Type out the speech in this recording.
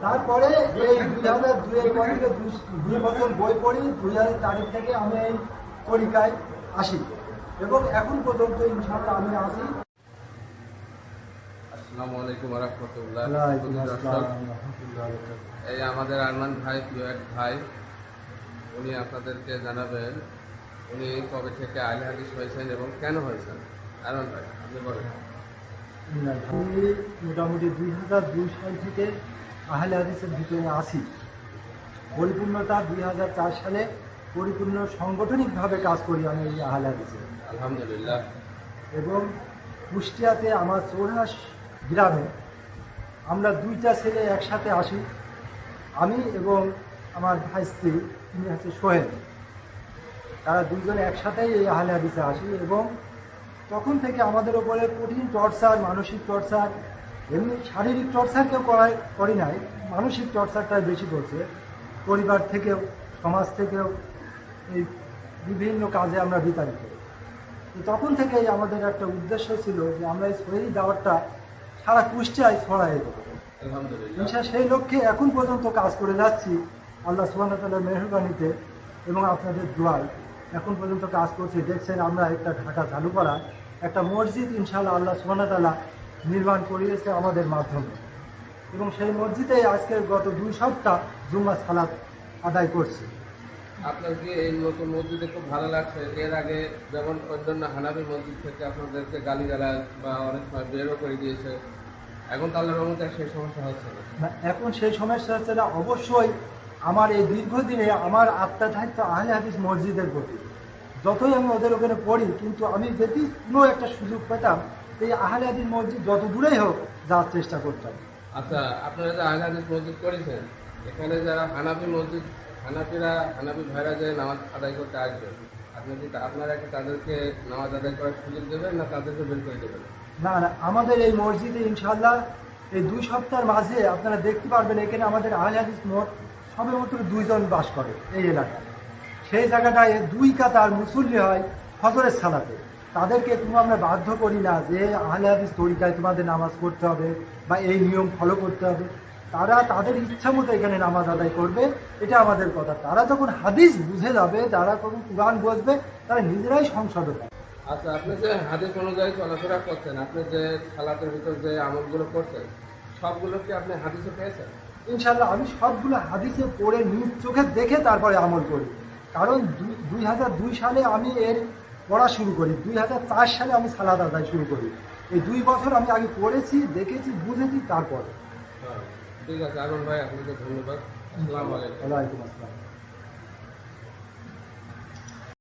তারপরে এই দুই হাজার দুই থেকে দুই- বছর বই পড়ি দুই হাজার তারিখ থেকে আমি এই পরীক্ষায় আসি। এবং এখন পর্যন্ত ইনশাল্লাহ আমি আসি আসসালামু আলাইকুম রহমতুল্লাহ। এই আমাদের আরমান ভাই প্রিয় এক ভাই উনি আপনাদেরকে জানাবেন উনি কবে থেকে আইল হাদিস হয়েছেন এবং কেন হয়েছেন? আরমান ভাই আপনি বলেন। মোটামুটি দুই হাজার দুই সাল থেকে আহলে হাদিসের ভিতরে আসি। পরিপূর্ণতা দুই হাজার চার সালে পরিপূর্ণ সাংগঠনিকভাবে কাজ করি আমি এই আহলে হাদিসে। আলহামদুলিল্লাহ। এবং কুষ্টিয়াতে আমার চৌরাস গ্রামে আমরা দুইটা ছেলে একসাথে আসি। আমি এবং আমার ভাই স্ত্রী তিনি হচ্ছে সোহেল। তারা দুইজনে একসাথেই এই আহলে হাদিসে আসি এবং তখন থেকে আমাদের ওপরে কঠিন টর্চার মানসিক টর্চার এমনি শারীরিক টর্চার কেউ করাই করি নাই মানসিক টর্চারটাই বেশি করছে। পরিবার থেকেও সমাজ থেকেও এই বিভিন্ন কাজে আমরা বিতাড়িত। তখন থেকেই আমাদের একটা উদ্দেশ্য ছিল যে আমরা এই শহীদ দাওয়াতটা সারা কুষ্টিয়ায় ছড়াই দেবো। আলহামদুলিল্লাহ। ইনশা সেই লক্ষ্যে এখন পর্যন্ত কাজ করে যাচ্ছি। আল্লাহ সুবাহ তাল্লাহ মেহরবানিতে এবং আপনাদের দোয়ায়। এখন পর্যন্ত কাজ করছি। দেখছেন আমরা একটা ঢাকা চালু করা একটা মসজিদ ইনশাআল্লাহ আল্লাহ সুবাহ তাল্লাহ নির্মাণ করিয়েছে আমাদের মাধ্যমে। এবং সেই মসজিদেই আজকের গত দুই সপ্তাহ জুম্মা সালাত আদায় করছি। আপনার কি এই নতুন মসজিদে খুব ভালো লাগছে? এর আগে যেমন অন্যান্য হানাবি মসজিদ থেকে আপনাদেরকে গালিগালাজ বা অনেক সময় বেরও করে দিয়েছে। এখন তাহলে রহমতে সেই সমস্যা হচ্ছে না। না, এখন সেই সমস্যা হচ্ছে না অবশ্যই আমার এই দীর্ঘদিনে আমার আত্মা থাকতো আহলে হাদিস মসজিদের প্রতি। যতই আমি ওদের ওখানে পড়ি কিন্তু আমি যদি কোনো একটা সুযোগ পেতাম এই আহলে হাদিস মসজিদ যত দূরেই হোক যাওয়ার চেষ্টা করতে হবে। আচ্ছা আপনারা যে আহলে হাদিস মসজিদ করেছেন এখানে যারা হানাফি মসজিদ হানাফিরা হানাফি ভাইরা যে নামাজ আদায় করতে আসবে আপনি কি আপনারা কি তাদেরকে নামাজ আদায় করার সুযোগ দেবেন না তাদেরকে বের করে দেবেন? না না আমাদের এই মসজিদে ইনশাল্লাহ এই দুই সপ্তাহের মাঝে আপনারা দেখতে পারবেন এখানে আমাদের আহলে হাদিস মোট সবে মাত্র দুইজন বাস করে এই এলাকায়। সেই জায়গাটায় দুই কাতার মুসল্লি হয় ফজরের সালাতে। তাদেরকে কোনো আমরা বাধ্য করি না যে আহলে হাদিস তরিকায় তোমাদের নামাজ পড়তে হবে বা এই নিয়ম ফলো করতে হবে। তারা তাদের ইচ্ছা মতো এখানে নামাজ আদায় করবে এটা আমাদের কথা। তারা যখন হাদিস বুঝে যাবে যারা যখন কোরআন বসবে তারা নিজেরাই সংসদে পাবে আচ্ছা আপনি যে হাদিস অনুযায়ী চলাফেরা করছেন আপনি যে সালাতের ভিতর যে আমলগুলো করছেন সবগুলো কি আপনি হাদিসে পেয়েছেন? ইনশাল্লাহ আমি সবগুলো হাদিসে পড়ে নিজ চোখে দেখে তারপরে আমল করি। কারণ দুই- দুই হাজার দুই সালে আমি এর পড়া শুরু করি। দুই হাজার চার সালে আমি সালাদ আদায় শুরু করি। এই দুই বছর আমি আগে পড়েছি দেখেছি বুঝেছি তারপরে। হ্যাঁ ঠিক আছে আরমান ভাই আপনাকে ধন্যবাদ। আসসালামু আলাইকুম আসসালাম।